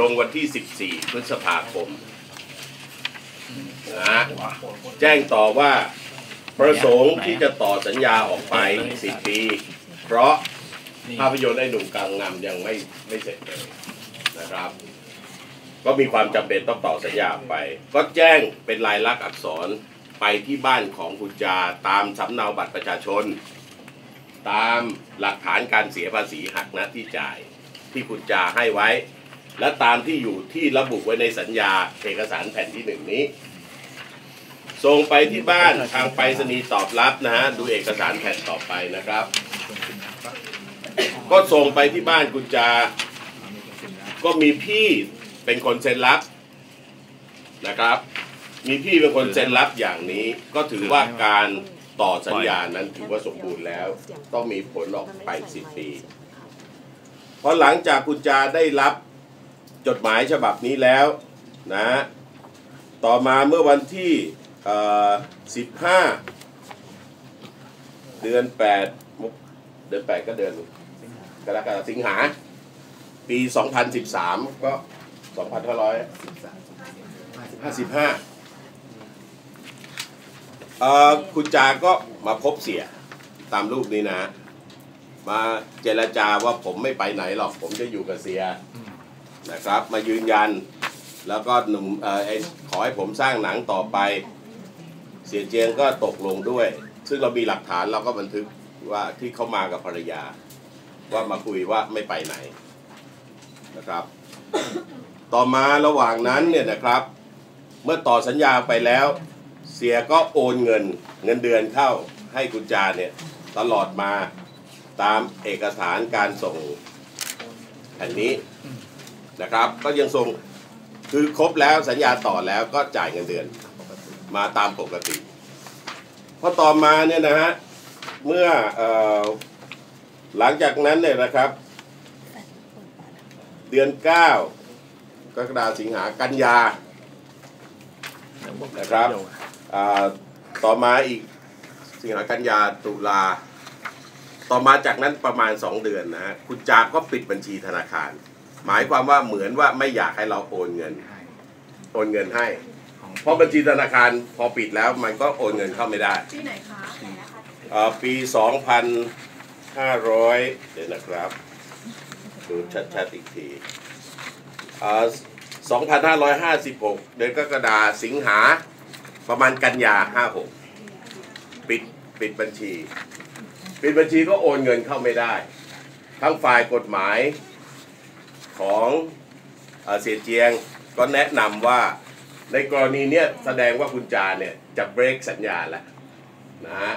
ลงวันที่ 14 พฤษภาคมนะแจ้งต่อว่าประสงค์ที่จะต่อสัญญาออกไป 10 ปี เพราะภาพยนตร์ไอ้หนุ่มกลางงามยังไม่ไม่เสร็จเลยนะครับ ก็มีความจำเป็นต้องต่อสัญญาไป ก็แจ้งเป็นลายลักษณ์อักษรไปที่บ้านของคุณจาตามสำเนาบัตรประชาชน ตามหลักฐานการเสียภาษีหักหน้าที่จ่ายที่คุณจาให้ไว้ และตามที่อยู่ที่ระบุไว้ในสัญญาเอกสารแผ่นที่หนึ่งนี้ส่งไปที่บ้านทางไปรษณีย์ตอบรับนะฮะดูเอกสารแผ่นต่อไปนะครับ ก็ส่งไปที่บ้านคุณจา ก็มีพี่เป็นคนเซ็นรับนะครับ มีพี่เป็นคนเซ็นรับอย่างนี้ ก็ถือว่าการต่อสัญญานั้นถือว่าสมบูรณ์แล้ว ต้องมีผลออกไปสิบปีเพราะหลังจากคุณจาได้รับ จดหมายฉบับนี้แล้วนะต่อมาเมื่อวันที่15 เดือน 8 เดือน 8 ก็เดือนกรกฎาคมสิงหา ปี 2013 ก็ 2555 คุณจาก็มาพบเสียตามรูปนี้นะ มาเจรจาว่าผมไม่ไปไหนหรอก ผมจะอยู่กับเสีย นะครับ มายืนยัน แล้วก็หนุ่มเออขอให้ผมสร้างหนังต่อไป เสียเจียงก็ตกลงด้วย ซึ่งเรามีหลักฐานเราก็บันทึกว่าที่เขามากับภรรยา ว่ามาคุยว่าไม่ไปไหนนะครับ ต่อมาระหว่างนั้นเนี่ยนะครับ เมื่อต่อสัญญาไปแล้ว เสียก็โอนเงินเงินเดือนเข้าให้คุณจาเนี่ยตลอดมาตามเอกสารการส่งแผ่นนี้ นะครับ ก็ยังส่งคือครบแล้วสัญญาต่อแล้วก็จ่ายเงินเดือนมาตามปกติพอต่อมาเนี่ยนะฮะเมื่ออหลังจากนั้นเนี่ยนะครับ เดือน 9 กรกฎาสิงหากันยานะครับต่อมาอีกสิงหากันยาตุลา ต่อมาจากนั้นประมาณ 2 เดือนนะฮะคุณจาก็ปิดบัญชีธนาคาร หมายความว่าเหมือนว่าไม่อยากให้เราโอนเงิน โอนเงินให้ เพราะบัญชีธนาคารพอปิดแล้วมันก็โอนเงินเข้าไม่ได้ที่ไหนคะเอ่อปี 2,500 เดี๋ยวนะครับ ดูชัดๆอีกทีเอ่อ2,556 เดือนกรกฎาสิงหาประมาณกันยา 56 ปิดปิดบัญชี ปิดบัญชีก็โอนเงินเข้าไม่ได้ ทั้งฝ่ายกฎหมาย ของเอ่อเสียเจียงก็แนะนำว่าในกรณีเนี้ยแสดงว่าคุณจาเนี่ยจะเบรกสัญญาแล้วนะฮะ